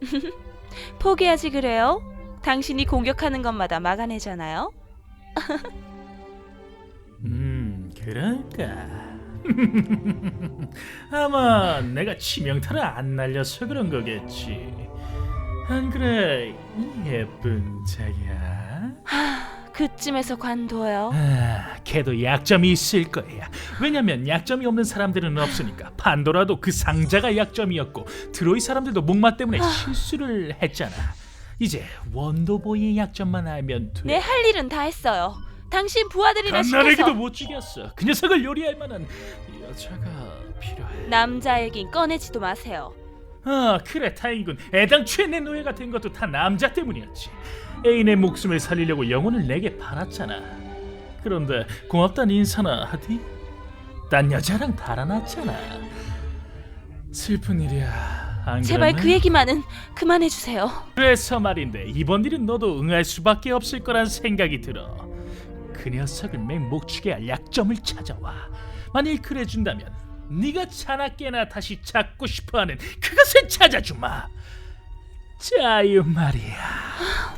포기하지 그래요? 당신이 공격하는 것마다 막아내잖아요. 음, 그럴까? 아마 내가 치명타를 안 날려서 그런 거겠지. 안 그래, 이 예쁜 자기야? 그쯤에서 관둬요. 아, 걔도 약점이 있을 거야. 왜냐면 약점이 없는 사람들은 없으니까. 판도라도 그 상자가 약점이었고 드로이 사람들도 목마 때문에 실수를 했잖아. 이제 원도보이의 약점만 알면 돼. 내 할 일은 다 했어요. 당신 갓나래기도 시켜서 못 죽였어. 그 녀석을 요리할 만한 여자가 필요해. 남자 얘긴 꺼내지도 마세요. 아 그래 다행이군. 애당초에 내 노예가 된 것도 다 남자 때문이었지. 애인의 목숨을 살리려고 영혼을 내게 팔았잖아. 그런데 고맙단 인사나 하디? 딴 여자랑 달아났잖아. 슬픈 일이야. 안 제발 그러나? 그 얘기만은 그만해 주세요. 그래서 말인데 이번 일은 너도 응할 수밖에 없을 거란 생각이 들어. 그 녀석을 맹목축에 할 약점을 찾아와. 만일 그래 준다면 네가 자나깨나 다시 찾고 싶어하는 그것을 찾아주마. 자유 말이야.